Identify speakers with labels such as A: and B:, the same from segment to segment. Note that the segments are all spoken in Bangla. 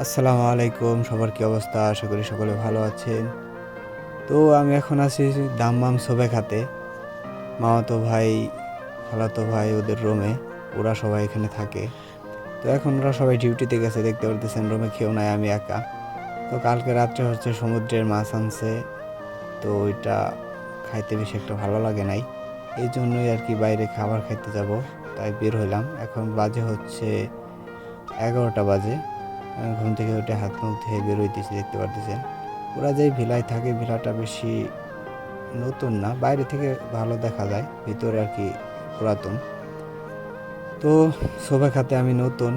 A: আসসালামু আলাইকুম, সবার কি অবস্থা? আশা করি সকলে ভালো আছেন। তো আমি এখন আছি দাম্মাম সবে খাতে মামাতো ভাই, খালাতো ভাই ওদের রুমে, ওরা সবাই এখানে থাকে। তো এখন ওরা সবাই ডিউটিতে গেছে, দেখতে পারতেছেন রুমে কেউ নাই, আমি একা। তো কালকে রাত্রে হচ্ছে সমুদ্রের মাছ আনছে, তো ওইটা খাইতে বেশি একটা ভালো লাগে নাই। এই জন্যই আর কি বাইরে খাবার খাইতে যাব, তাই বের হইলাম। এখন বাজে হচ্ছে এগারোটা বাজে। ঘুম থেকে উঠে হাত মুখ ধুয়ে বেরোইতেছি, দেখতে পারতেছেন। ওরা যেই ভিলায় থাকে, ভিলাটা বেশি নতুন না, বাইরে থেকে ভালো দেখা যায়, ভিতরে আর কি পুরাতন। তো শোভা খাতে আমি নতুন,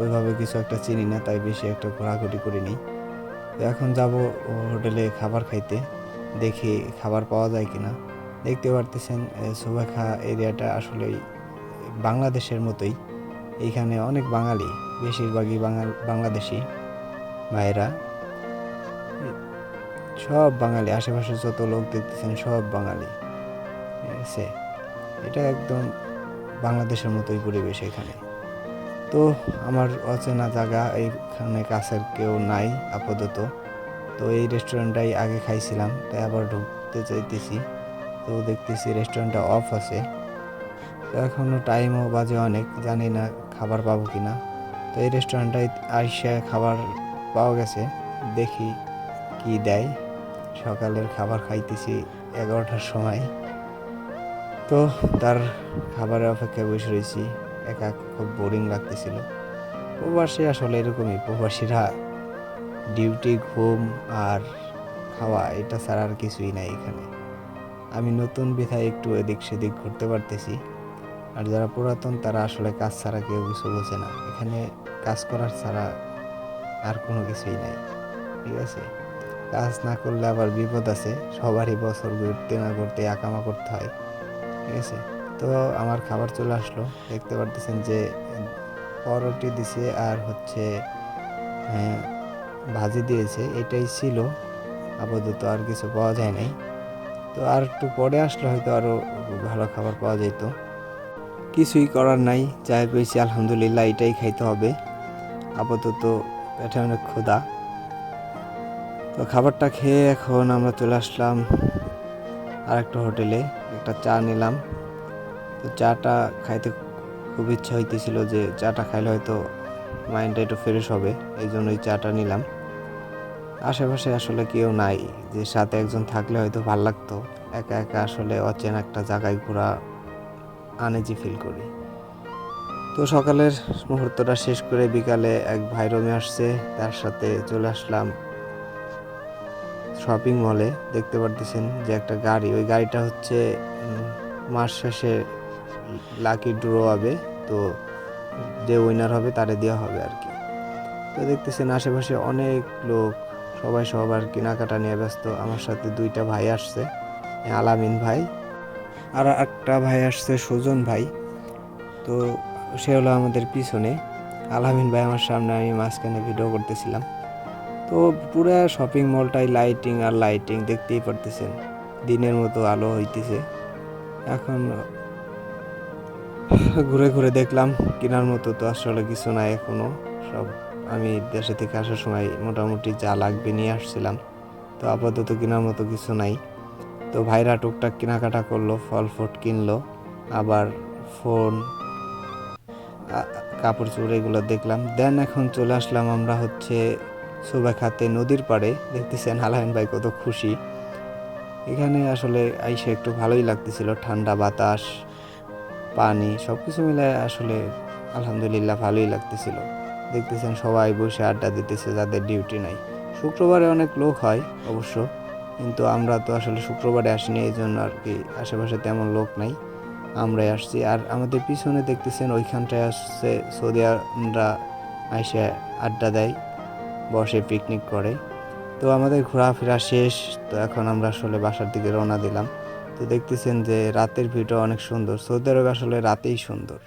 A: ওইভাবে কিছু একটা চিনি না, তাই বেশি একটা ঘোরাঘুরি করিনি। তো এখন যাব হোটেলে খাবার খাইতে, দেখি খাবার পাওয়া যায় কিনা। দেখতে পারতেছেন শোভাখা এরিয়াটা আসলেই বাংলাদেশের মতোই। এইখানে অনেক বাঙালি। বেশিরভাগই বাঙাল, বাংলাদেশি ভাইয়েরা। সব বাঙালি, আশেপাশে যত লোক দেখতেছেন সব বাঙালি। আছে? এটা একদম বাংলাদেশের মতোই পরিবেশ এখানে। তো আমার অচেনা জায়গা, এইখানে কাছের কেউ নাই আপাতত। তো এই রেস্টুরেন্টটাই আগে খাইছিলাম, তাই আবার ঢুকতে চাইতেছি। তো দেখতেছি রেস্টুরেন্টটা অফ আছে। তো এখনও টাইমও বাজে অনেক, জানি না খাবার পাবো কি না তো এই রেস্টুরেন্টটায় আইসা খাবার পাওয়া গেছে। দেখি কি দেয়। সকালের খাবার খাইতেছি এগারোটার সময়। তো তার খাবারের অপেক্ষায় বসে রয়েছি। একা খুব বোরিং লাগতেছিল। প্রবাসী আসলে এরকমই। প্রবাসীরা ডিউটি ঘুম আর খাওয়া, এটা ছাড়া আর কিছুই নাই এখানে। আমি নতুন বিধায় একটু এদিক সেদিক ঘুরতে পারতেছি। আর যারা পুরাতন তারা আসলে কাজ ছাড়া কেউ কিছু বোঝে না। এখানে কাজ করার ছাড়া আর কোনো কিছুই নাই ঠিক আছে? কাজ না করলে আবার বিপদ আছে। সবারই বছর ঘুরতে না করতে আকামা করতে হয় ঠিক আছে? তো আমার খাবার চলে আসলো। দেখতে পারতেছেন যে পরোটি দিছে আর হচ্ছে হ্যাঁ, ভাজি দিয়েছে। এটাই ছিল। আপাতত আর কিছু পাওয়া যায় নাই। তো আর একটু পরে আসলে হয়তো আরও ভালো খাবার পাওয়া যেত কিছুই করার নাই, যাই পেয়েছি, আলহামদুলিল্লাহ, এটাই খাইতে হবে। আপাতত পেটে অনেক ক্ষুধা। তো খাবারটা খেয়ে এখন আমরা চলে আসলাম আর একটা হোটেলে, একটা চা নিলাম। তো চাটা খাইতে খুব ইচ্ছা হইতেছিল যে চাটা খাইলে হয়তো মাইন্ডটা একটু ফ্রেশ হবে, এই জন্যই চাটা নিলাম। আশেপাশে আসলে কেউ নাই, যে সাথে একজন থাকলে হয়তো ভালো লাগতো। একা একা আসলে অচেনা একটা জায়গায় ঘোরা আনেজি ফিল করি। তো সকালের মুহূর্তটা শেষ করে বিকালে এক ভাই রমে আসছে, তার সাথে চলে আসলাম শপিং মলে দেখতে পারতেছেন যে একটা গাড়ি, ওই গাড়িটা হচ্ছে মাস শেষে লাকি ড্র হবে, তো যে উইনার হবে তারে দেওয়া হবে আর কি। তো দেখতেছেন আশেপাশে অনেক লোক, সবাই সবার কেনাকাটা নিয়ে ব্যস্ত। আমার সাথে দুইটা ভাই আসছে আলামিন ভাই আর একটা ভাই আসছে, সুজন ভাই। তো সে হলো আমাদের পিছনে। আলামিন ভাই আমার সামনে, আমি মাঝখানে ভিডিও করতেছিলাম। তো পুরো শপিং মলটাই লাইটিং আর লাইটিং দেখতেই পারতেছেন। দিনের মতো আলো হইতেছে। এখন ঘুরে ঘুরে দেখলাম, কেনার মতো তো আসলে কিছু নাই এখনও সব আমি দেশে থেকে আসার সময় মোটামুটি যা লাগবে নিয়ে আসছিলাম। তো আপাতত কেনার মতো কিছু নাই। তো ভাইরা টুকটাক কেনাকাটা করল ফল ফুট কিনলো, আবার ফোন কাপড় চোপড় এগুলো দেখলাম। দেন এখন চলে আসলাম আমরা হচ্ছে সুবা খাতে নদীর পাড়ে। দেখতেছেন হালায়ন ভাই কত খুশি। এখানে আসলে আইসে একটু ভালোই লাগতেছিল, ঠান্ডা বাতাস, পানি সব কিছু মিলে আসলে আলহামদুলিল্লাহ ভালোই লাগতেছিল। দেখতেছেন সবাই বসে আড্ডা দিতেছে, যাদের ডিউটি নাই। শুক্রবারে অনেক লোক হয় অবশ্য। কিন্তু আমরা তো আসলে শুক্রবারে আসিনি, এই জন্য আর কি আশেপাশে তেমন লোক নাই। আমরাই আসছি। আর আমাদের পিছনে দেখতেছেন ওইখানটায় আসছে সৌদি আমরা আইসে আড্ডা দেয়, বসে পিকনিক করে। তো আমাদের ঘোরাফেরা শেষ, তো এখন আমরা আসলে বাসার দিকে রওনা দিলাম। তো দেখতেছেন যে রাতের ভিউটা অনেক সুন্দর। সৌদি আরব আসলে রাতেই সুন্দর।